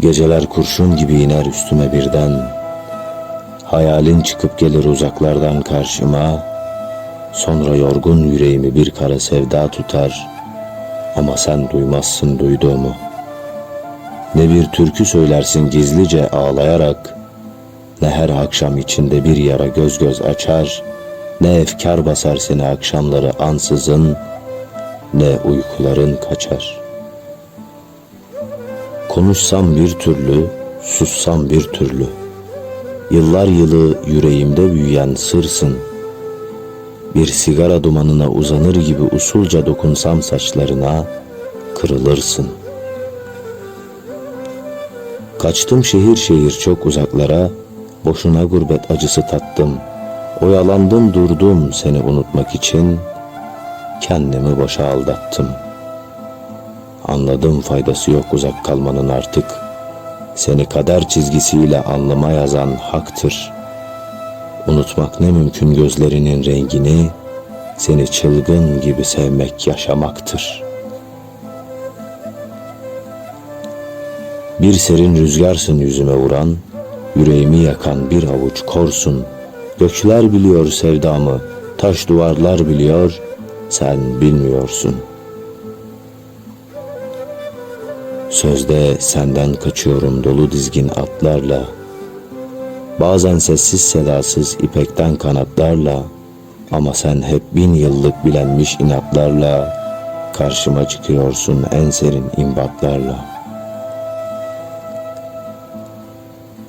Geceler kurşun gibi iner üstüme birden. Hayalin çıkıp gelir uzaklardan karşıma. Sonra yorgun yüreğimi bir kara sevda tutar. Ama sen duymazsın duyduğumu. Ne bir türkü söylersin gizlice ağlayarak. Ne her akşam içinde bir yara göz göz açar. Ne efkar basar seni akşamları ansızın. Ne uykuların kaçar.'' Konuşsam bir türlü, sussam bir türlü. Yıllar yılı yüreğimde büyüyen sırsın. Bir sigara dumanına uzanır gibi usulca dokunsam saçlarına, kırılırsın. Kaçtım şehir şehir çok uzaklara, boşuna gurbet acısı tattım. Oyalandım durdum seni unutmak için, kendimi boşa aldattım.'' Anladım faydası yok uzak kalmanın artık. Seni kader çizgisiyle anlama yazan haktır. Unutmak ne mümkün gözlerinin rengini, seni çılgın gibi sevmek yaşamaktır. Bir serin rüzgarsın yüzüme vuran, yüreğimi yakan bir avuç korsun. Gökler biliyor sevdamı, taş duvarlar biliyor, sen bilmiyorsun.'' Sözde senden kaçıyorum dolu dizgin atlarla. Bazen sessiz sedasız ipekten kanatlarla. Ama sen hep bin yıllık bilenmiş inatlarla. Karşıma çıkıyorsun en serin imbatlarla.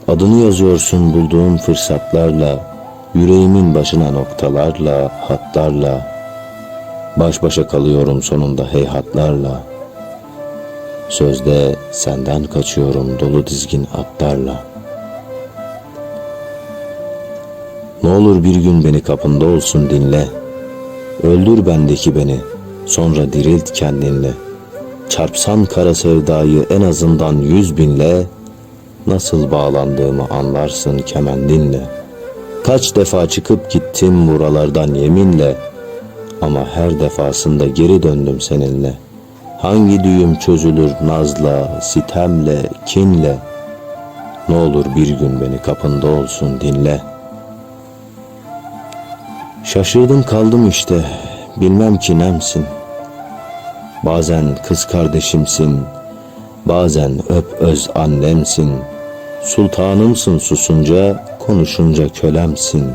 Adını yazıyorsun bulduğum fırsatlarla. Yüreğimin başına noktalarla, hatlarla. Baş başa kalıyorum sonunda heyhatlarla.'' Sözde senden kaçıyorum dolu dizgin atlarla. Ne olur bir gün beni kapında olsun dinle. Öldür bendeki beni, sonra dirilt kendinle. Çarpsan kara sevdayı en azından yüz binle, nasıl bağlandığımı anlarsın kemendinle. Kaç defa çıkıp gittim buralardan yeminle, ama her defasında geri döndüm seninle.'' Hangi düğüm çözülür nazla, sitemle, kinle? Ne olur bir gün beni kapında olsun dinle. Şaşırdım kaldım işte, bilmem ki nemsin. Bazen kız kardeşimsin, bazen öp öz annemsin. Sultanımsın susunca, konuşunca kölemsin.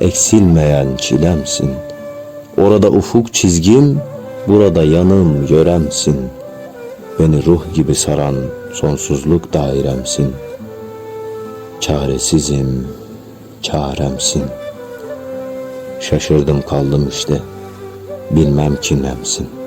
Eksilmeyen çilemsin. Orada ufuk çizgim, Burada yanım yöremsin, beni ruh gibi saran sonsuzluk dairemsin. Çaresizim, çaremsin. Şaşırdım kaldım işte, bilmem kimlemsin.''